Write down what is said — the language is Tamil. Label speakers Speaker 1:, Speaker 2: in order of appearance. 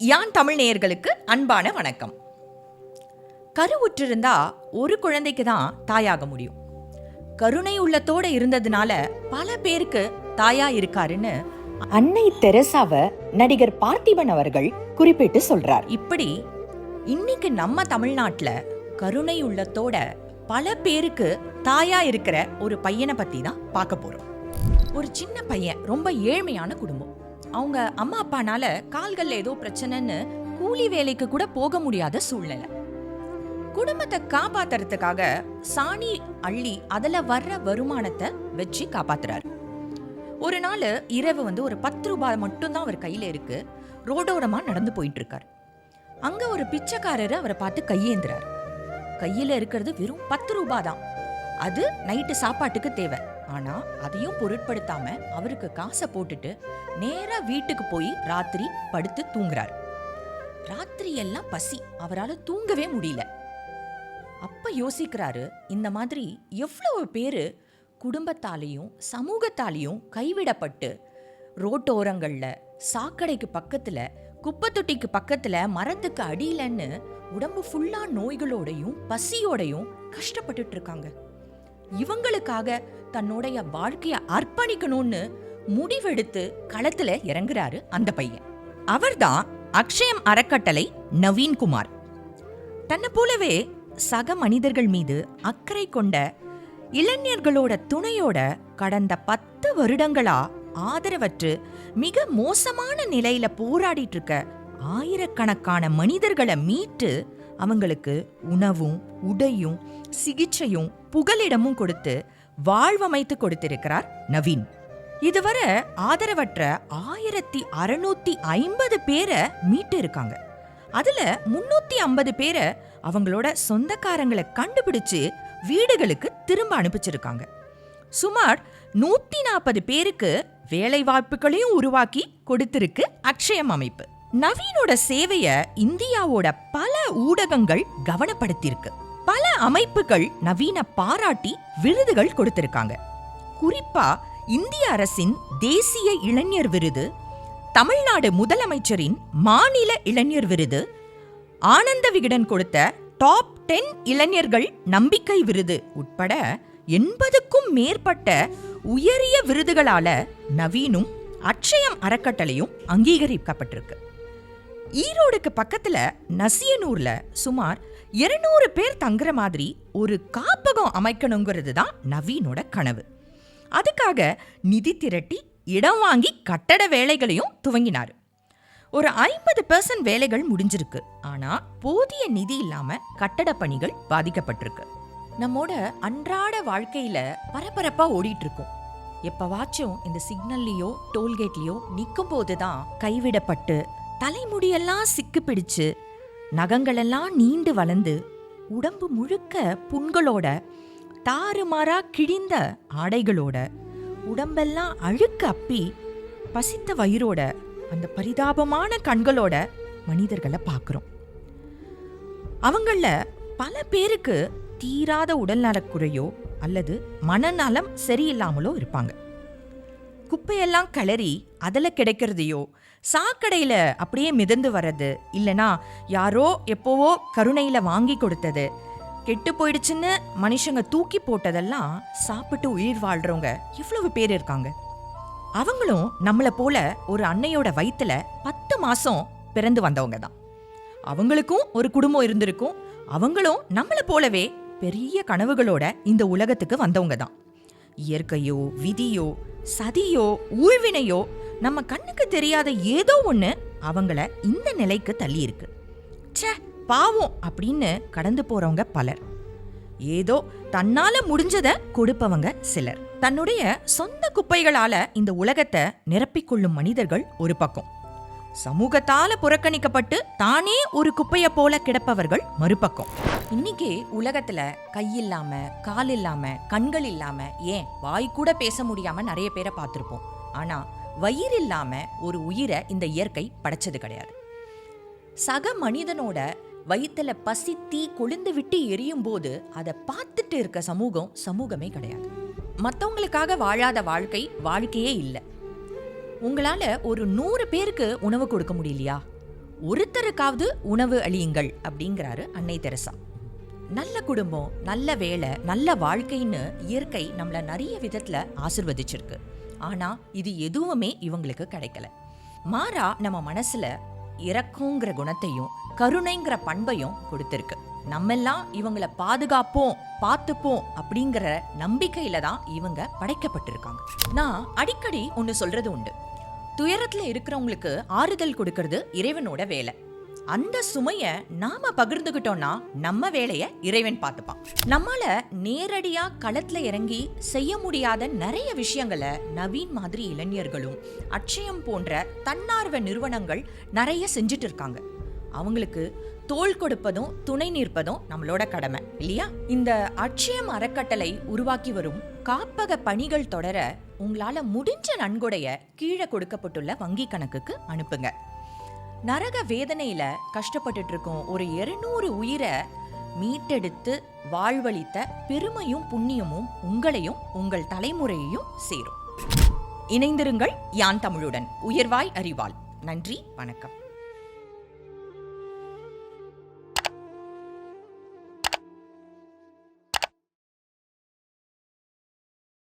Speaker 1: யான் தமிழ் நேயர்களுக்கு அன்பான வணக்கம். கருவுற்றிருந்தா ஒரு குழந்தைக்கு தான் தாயாக முடியும். கருணை உள்ளத்தோட இருந்ததுனால பல பேருக்கு தாயா இருக்காருன்னு
Speaker 2: அன்னை தெரசாவ நடிகர் பார்த்திபன் அவர்கள் குறிப்பிட்டு சொல்றார்.
Speaker 1: இப்படி இன்னைக்கு நம்ம தமிழ்நாட்டுல கருணை உள்ளத்தோட பல பேருக்கு தாயா இருக்கிற ஒரு பையனை பத்தி தான் பார்க்க போறோம். ஒரு சின்ன பையன் ரொம்ப ஏழ்மையான குடும்பம். அவங்க அம்மா அப்பானால கால்கள் ஏதோ பிரச்சனைன்னு கூலி வேலைக்கு கூட போக முடியாத சூழ்நிலை. குடும்பத்தை காப்பாத்துறதுக்காக சாணி அள்ளி அதுல வர்ற வருமானத்தை வச்சு காப்பாத்துறாரு. ஒரு நாள் இரவு வந்து ஒரு பத்து ரூபாய் மட்டும்தான் அவர் கையில இருக்கு. ரோடோரமா நடந்து போயிட்டு இருக்கார் அங்க ஒரு பிச்சைக்காரர் அவரை பார்த்து கையேந்துறாரு. கையில இருக்கிறது வெறும் பத்து ரூபாய் தான். அது நைட்டு சாப்பாட்டுக்கு தேவை. ஆனா அதையும் பொருட்படுத்தாம அவருக்கு காசை போட்டுட்டு நேரா வீட்டுக்கு போய் ராத்திரி படுத்து தூங்குறாரு. ராத்திரி எல்லாம் பசி. அவரால் தூங்கவே முடியல. அப்ப யோசிக்கிறாரு இந்த மாதிரி எவ்வளவு பேரு குடும்பத்தாலையும் சமூகத்தாலையும் கைவிடப்பட்டு ரோட்டோரங்களில் சாக்கடைக்கு பக்கத்துல குப்பை தொட்டிக்கு பக்கத்துல மரத்துக்கு அடியிலன்னு உடம்பு ஃபுல்லா நோய்களோடையும் பசியோடையும் கஷ்டப்பட்டுட்டு இருக்காங்க. இவங்களுக்காக தன்னுடைய வாழ்க்கையை அர்ப்பணிக்கணும்னு முடிவெடுத்து களத்துல இறங்குறாரு அந்த பையன். அவர்தான் அக்ஷயம் அறக்கட்டளை நவீன்குமார். தன்னை போலவே சக மனிதர்கள் மீது அக்கறை கொண்ட இளைஞர்களோட துணையோட கடந்த பத்து வருடங்களா ஆதரவற்று மிக மோசமான நிலையில போராடிட்டு இருக்க ஆயிரக்கணக்கான மனிதர்களை மீட்டு அவங்களுக்கு உணவும் உடையும் சிகிச்சையும் புகலிடமும் கொடுத்து வாழ்வமைத்து கொடுத்திருக்கிறார் நவீன். இதுவரை ஆதரவற்ற ஆயிரத்தி அறுநூத்தி ஐம்பது பேரை மீட்டு இருக்காங்க அதுல முன்னூத்தி ஐம்பது பேரை அவங்களோட சொந்தக்காரங்களை கண்டுபிடிச்சு வீடுகளுக்கு திரும்ப அனுப்பிச்சிருக்காங்க. சுமார் நூத்தி நாற்பது பேருக்கு வேலை வாய்ப்புகளையும் உருவாக்கி கொடுத்திருக்கு அக்ஷயம் அமைப்பு. நவீனோட சேவைய இந்தியாவோட பல ஊடகங்கள் கவனப்படுத்தியிருக்கு. பல அமைப்புகள் நவீன பாராட்டி விருதுகள் கொடுத்திருக்காங்க. குறிப்பா இந்திய அரசின் தேசிய இளைஞர் விருது தமிழ்நாடு முதலமைச்சரின் மாநில இளைஞர் விருது ஆனந்த விகடன் கொடுத்த டாப் டென் இளைஞர்கள் நம்பிக்கை விருது உட்பட எண்பதுக்கும் மேற்பட்ட உயரிய விருதுகளால நவீனும் அட்சயம் அறக்கட்டளையும் அங்கீகரிக்கப்பட்டிருக்கு. ஈரோடுக்கு பக்கத்துல நசியனூர்ல சுமார் இருநூறு பேர் தங்குற மாதிரி ஒரு காப்பகம் அமைக்கணுங்கிறது தான் நவீனோட கனவு. அதுக்காக நிதி திரட்டி இடம் வாங்கி கட்டட வேலைகளையும் துவங்கினார். ஒரு ஐம்பது பெர்சன்ட் வேலைகள் முடிஞ்சிருக்கு. ஆனால் போதிய நிதி இல்லாமல் கட்டட பணிகள் பாதிக்கப்பட்டிருக்கு. நம்மோட அன்றாட வாழ்க்கையில் பரபரப்பாக ஓடிட்டு இருக்கோம் எப்போவாச்சும் இந்த சிக்னல்லையோ டோல்கேட்லேயோ நிற்கும் போது தான் கைவிடப்பட்டு தலைமுடியெல்லாம் சிக்கு பிடிச்சு நகங்களெல்லாம் நீண்டு வளர்ந்து உடம்பு முழுக்க புண்களோட தாறுமாறா கிழிந்த ஆடைகளோட உடம்பெல்லாம் அழுக்கு அப்பி பசித்த வயிறோட அந்த பரிதாபமான கண்களோட மனிதர்களை பார்க்குறோம். அவங்கள பல பேருக்கு தீராத உடல்நலக்குறையோ அல்லது மனநலம் சரியில்லாமலோ இருப்பாங்க. குப்பையெல்லாம் கிளறி அதில் கிடைக்கிறதையோ சாக்கடையில் அப்படியே மிதந்து வர்றது இல்லைனா யாரோ எப்போவோ கருணையில் வாங்கி கொடுத்தது. கெட்டு போயிடுச்சுன்னு மனுஷங்க தூக்கி போட்டதெல்லாம் சாப்பிட்டு உயிர் வாழ்கிறவங்க எவ்வளவு பேர் இருக்காங்க? அவங்களும் நம்மளை போல ஒரு அன்னையோட வயிற்றுல பத்து மாதம் பிறந்து வந்தவங்க தான். அவங்களுக்கும் ஒரு குடும்பம் இருந்திருக்கும். அவங்களும் நம்மளை போலவே பெரிய கனவுகளோட இந்த உலகத்துக்கு வந்தவங்க தான். இயற்கையோ விதியோ சதியோ ஊழ்வினையோ நம்ம கண்ணுக்கு தெரியாத ஏதோ ஒன்று அவங்கள இந்த நிலைக்கு தள்ளி இருக்கு. ச்சே பாவம் அப்படின்னு கடந்து போறவங்க பலர். ஏதோ தன்னால முடிஞ்சதை கொடுப்பவங்க சிலர். தன்னுடைய சொந்த குப்பைகளால இந்த உலகத்தை நிரப்பிக்கொள்ளும் மனிதர்கள் ஒரு பக்கம். சமூகத்தால புறக்கணிக்கப்பட்டு தானே ஒரு குப்பையை போல கிடப்பவர்கள் மறுபக்கம். இன்னைக்கு உலகத்துல கை இல்லாம கால் இல்லாம கண்கள் இல்லாம ஏன் வாய் கூட பேச முடியாம நிறைய பேரை பார்த்துருப்போம். ஆனா வயிறு இல்லாமல் ஒரு உயிரை இந்த இயற்கை படைச்சது கிடையாது. சக மனிதனோட வயிற்றில் பசி தீ கொழுந்து விட்டு எரியும் போது அதை பார்த்துட்டு இருக்க சமூகம் சமூகமே கிடையாது. மற்றவங்களுக்காக வாழாத வாழ்க்கை வாழ்க்கையே இல்லை. உங்களால் ஒரு நூறு பேருக்கு உணவு கொடுக்க முடியலையா? ஒருத்தருக்காவது உணவு அழியுங்கள் அப்படிங்கிறாரு அன்னை தெரசா. நல்ல குடும்பம் நல்ல வேலை நல்ல வாழ்க்கைன்னு இயற்கை நம்மளை நிறைய விதத்தில் ஆசிர்வதிச்சிருக்கு. ஆனா இது எதுவுமே இவங்களுக்கு கிடைக்கல. மாறா நம்ம மனசுல இறக்குங்கிற குணத்தையும் கருணைங்கிற பண்பையும் கொடுத்திருக்கு. நம்மெல்லாம் இவங்களை பாதுகாப்போம் பார்த்துப்போம் அப்படிங்கிற நம்பிக்கையில தான் இவங்க படைக்கப்பட்டிருக்காங்க. நான் அடிக்கடி ஒன்று சொல்றது உண்டு. துயரத்துல இருக்கிறவங்களுக்கு ஆறுதல் கொடுக்கறது இறைவனோட வேலை. அந்த சுமைய நாம பகிர்ந்துகிட்டோம்னா நம்ம வேலையை இறைவன் பார்த்துப்பான். நம்மால நேரடியா களத்துல இறங்கி செய்ய முடியாத நிறைய விஷயங்களை நவீன் மாதிரி இளைஞர்களும் அட்சயம் போன்ற தன்னார்வ நிறுவனங்கள் நிறைய செஞ்சுட்டு இருக்காங்க. அவங்களுக்கு தோள் கொடுப்பதும் துணை நிற்பதும் நம்மளோட கடமை இல்லையா? இந்த அட்சயம் அறக்கட்டளை உருவாக்கி வரும் காப்பக பணிகள் தொடர உங்களால முடிஞ்ச நன்கொடைய கீழே கொடுக்கப்பட்டுள்ள வங்கி கணக்குக்கு அனுப்புங்க. நரக வேதனையில கஷ்டப்பட்டுட்டு இருக்கும் ஒரு 200 உயிரை மீட்டெடுத்து வாழ்வளித்த பெருமையும் புண்ணியமும் உங்களையும் உங்கள் தலைமுறையையும் சேரும். இணைந்திருங்கள் யான் தமிழுடன். உயர்வாய் அறிவாள். நன்றி வணக்கம்.